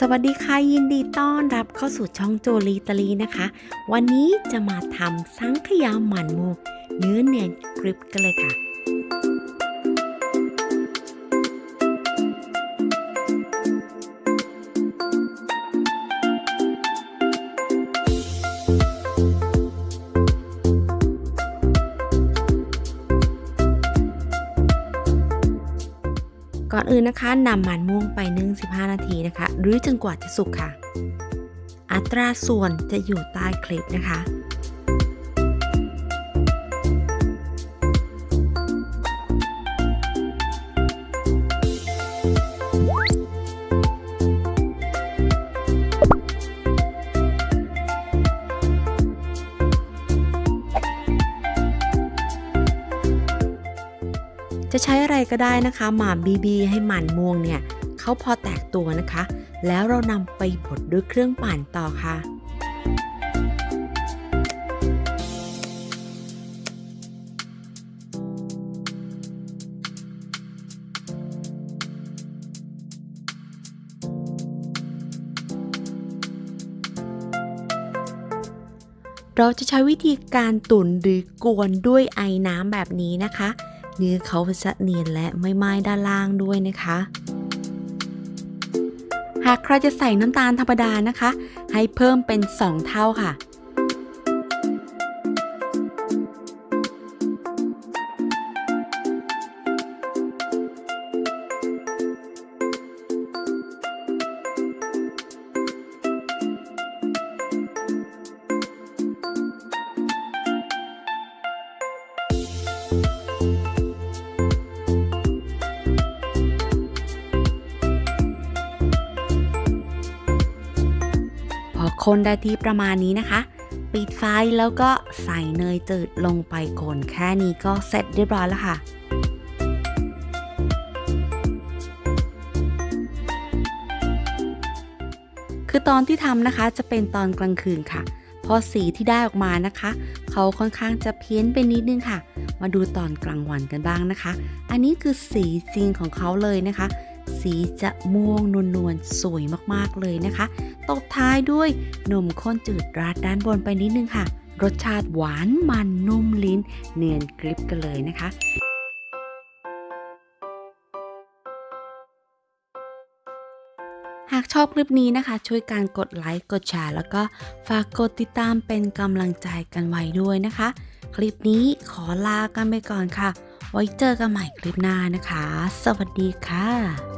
สวัสดีค่ะยินดีต้อนรับเข้าสู่ช่องโจลีตาลีนะคะ วันนี้จะมาทำสังขยาหมันมูเนื้อเนียนกริบกันเลยค่ะ ก่อนอื่นนะคะนำมันม่วงไปนึ่ง 15 นาทีนะคะ หรือจนกว่าจะสุกค่ะ อัตราส่วนจะอยู่ใต้คลิปนะคะ จะใช้อะไรก็ได้นะคะหมาบีบีให้หมันม่วงเนี่ยเขาพอแตกตัวนะคะ แล้วเรานำไปบดด้วยเครื่องปั่นต่อค่ะเราจะใช้วิธีการตุ๋นหรือกวนด้วยไอ้น้ำแบบนี้นะคะ เนื้อเขาจะเนียนและไม่ไหม้ด้านล่างด้วยนะคะ หากใครจะใส่น้ำตาลธรรมดานะคะ ให้เพิ่มเป็น 2 เท่าค่ะ คนได้ที่ประมาณนี้นะคะ ปิดไฟแล้วก็ใส่เนยจืดลงไปก่อนแค่นี้ก็เสร็จเรียบร้อยแล้วค่ะคือตอนที่ทำนะคะจะเป็นตอนกลางคืนค่ะพอสีที่ได้ออกมานะคะ เขาค่อนข้างจะเพี้ยนไปนิดนึงค่ะ มาดูตอนกลางวันกันบ้างนะคะ อันนี้คือสีจริงของเขาเลยนะคะ สีจะม่วงนวลๆสวยมากๆเลยนะคะ ตบท้ายด้วยนมข้นจืดราดด้านบนไปนิดนึงค่ะ รสชาติหวานมันนุ่มลิ้น เนียนกริบกันเลยนะคะหากชอบคลิปนี้นะคะ ช่วยการกดไลค์ กดแชร์ แล้วก็ฝากกดติดตามเป็นกำลังใจกันไว้ด้วยนะคะ คลิปนี้ขอลากันไปก่อนค่ะ ไว้เจอกันใหม่คลิปหน้านะคะ สวัสดีค่ะ